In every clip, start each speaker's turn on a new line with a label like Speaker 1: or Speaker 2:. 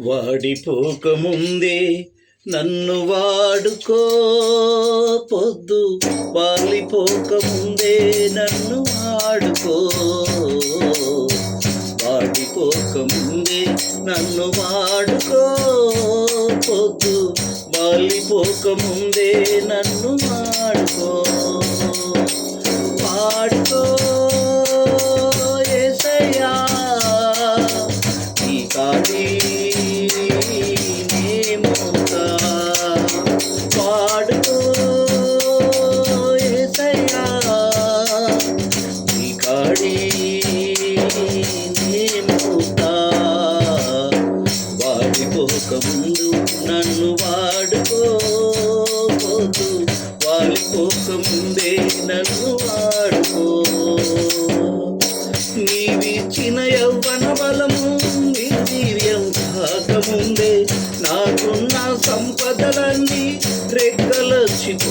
Speaker 1: వాడిపోకముందే నన్ను వాడుకో. పొద్దు వాలిపోకముందే నన్ను వాడుకో. వాడిపోకముందే నన్ను వాడుకో. పొద్దు వాలిపోకముందే నన్ను వాడుకో. వాడుకో ముందు నన్ను వాడుకో పోతు వాలిపోకముందే నన్ను వాడుకో. నీవిచ్చిన యవ్వన బలము నిర్వీర్యం కాకముందే నాకున్న సంపదలన్నీ రెక్కలచ్చిపోకముందే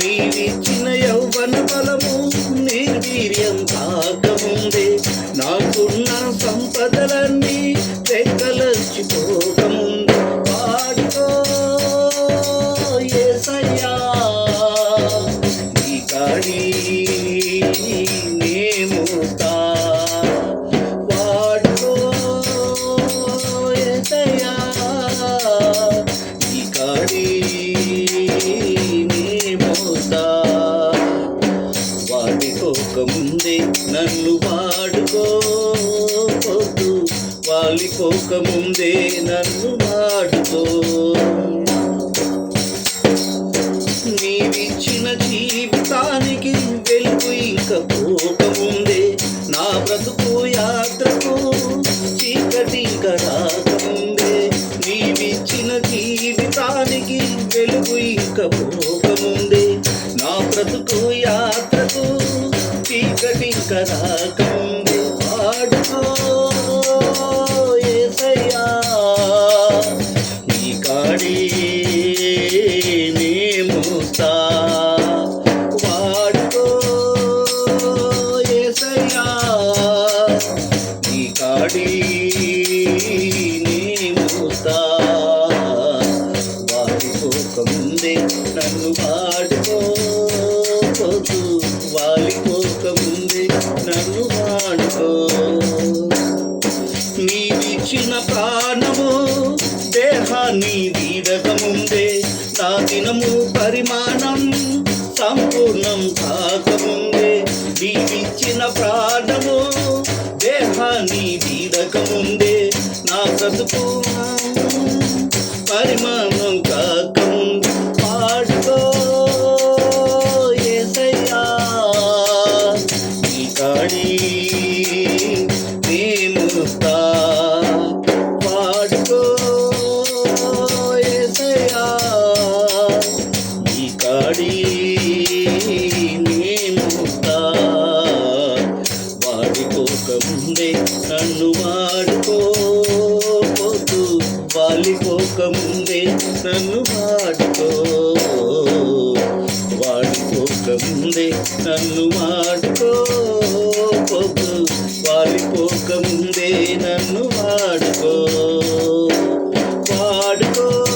Speaker 1: నీవిచ్చిన యవ్వన బలము నిర్వీర్యం కాకముందే నన్ను వాడుకోవద్దు వాలిపోకముందే నన్ను వాడుకో. నీవిచ్చిన జీవితానికి వెలుగు ఇంక పోకముందే నా బ్రతుకు యాత్రకు చీకటి ఇంక రాకముందే నీవిచ్చిన జీవితానికి వెలుగు ఇంక పోకముందే నా బ్రతుకు యాత్ర చీకటి వాడుకో యేసయ్యా ఈ కాడి నేముతా వాడుకో యేసయ్యా ఈ కాడి వాడిపోకముందే నన్ను వాడుకో వాలిపోకముందే నన్ను వాడుకో నీవిచ్చిన ప్రాణము దేహాన్ని వీడకముందే నా దినము పరిమాణం సంపూర్ణం కాకముందే. నీవిచ్చిన ప్రాణము దేహాన్ని వీడకముందే నా బ్రతుకు పరిమాణం వాడుకోకముందే నన్ను వాడుకో. వాడిపోకముందే నన్ను వాడుకో. పొద్దు వాలిపోకముందే నన్ను వాడుకో. వాడుకో.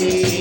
Speaker 1: ఈ